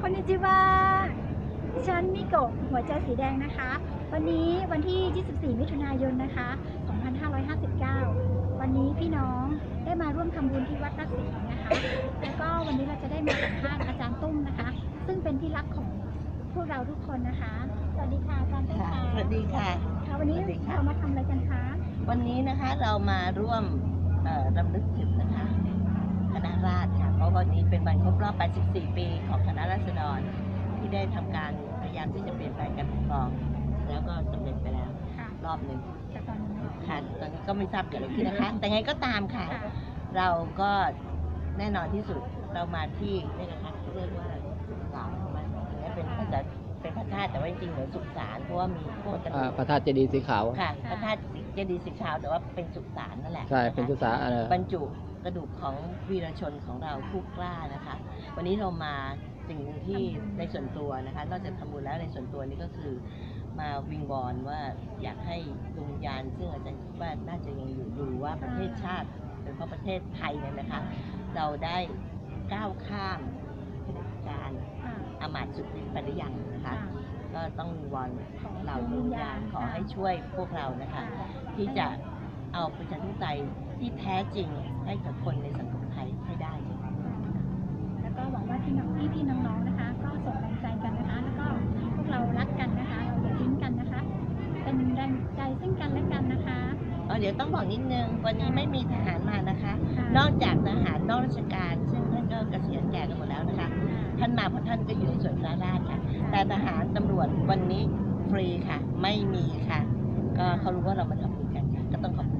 คนนิจิวาดิฉันมิโกะหัวใจสีแดงนะคะ วันนี้วันที่ 24 มิถุนายนนะคะ 2559 วันนี้พี่น้องได้มาร่วมทำบุญที่วัดรัศรีนะคะ แล้วก็วันนี้เราจะได้มาสัมภาษณ์อาจารย์ตุ้มนะคะ ซึ่งเป็นที่รักของพวกเราทุกคนนะคะ สวัสดีค่ะอาจารย์ตุ้มค่ะค่ะสวัสดีค่ะค่ะ วันนี้สวัสดีค่ะเรามาทำอะไรกันคะ วันนี้นะคะเรามาร่วมเอ่อรำลึกถึงนะคะ คณะราษฎรค่ะเพราะวันนี้เป็นวันครบรอบ 84 ปีของคณะราษฎรที่ได้ทำการพยายามที่จะเปลี่ยนแปลงการปกครอง แล้วก็สำเร็จไปแล้วค่ะรอบหนึ่งแต่ตอนนี้ค่ะตอนนี้ก็ไม่ทราบเกิดอะไรขึ้นนะคะ แต่ไงก็ตามค่ะค่ะเราก็แน่นอนที่สุดเรามาที่นี่นะคะเรียกว่าหลามใช่ไหมอันนี้เป็นภาษาเป็นพระธาตุแต่ว่าจริงๆเหมือนสุสานเพราะว่ามีพวกกระดูอ่ากพระธาตุเจดีย์สีขาว ค่ะพระธาตุเจดีย์สีขาวแต่ว่าเป็นสุสานนั่นแหละใช่ เป็นนะคะทุสาเอ่อบรรจุกระดูกของวีรชนของเราผู้กล้านะคะ วันนี้เรามาสิ่งหนึ่งที่ในส่วนตัวนะคะนอกจากทำบุญแล้วในส่วนตัวนี้ก็คือมาวิงวอนว่าอยากให้ดวงวิญญาณซึ่งอาจารย์คิดว่าน่าจะยังอยู่ดูว่าประเทศชาติโดยเฉพาะประเทศไทยเนี่ยนะคะ เราได้ก้าวข้ามเผด็จการค่ะอามาตย์สุดฤทธิ์ไปหรือยังนะคะ ค่ะก็ ต้องวิงวอนขอเหล่าดวงวิญญาณขอให้ช่วยพวกเรานะคะ ที่จะเอาประชาธิปไตยที่แท้จริงให้กับคนในสังคมไทยให้ได้ แล้วก็หวังว่าพี่น้องพี่พี่น้องๆนะคะ ก็ส่งแรงใจกันนะคะ แล้วก็พวกเรารักกันนะคะ เราอย่าทิ้งกันนะคะ เป็นแรงใจซึ่งกันและกันนะคะเอาเดี๋ยวต้องบอกนิดนึงวันนี้ไม่มีทหารมานะคะค่ะนอกจากทหารนอกราชการ ซึ่งท่านก็เกษียณแก่กันหมดแล้วนะคะ ท่านมาเพราะท่านก็อยู่ในส่วนพระราช ค่ะแต่ทหารตำรวจวันนี้ฟรีค่ะ ไม่มีค่ะ ก็เขารู้ว่าเรามาทำบุญกันค่ะก็ต้องขอบคุณ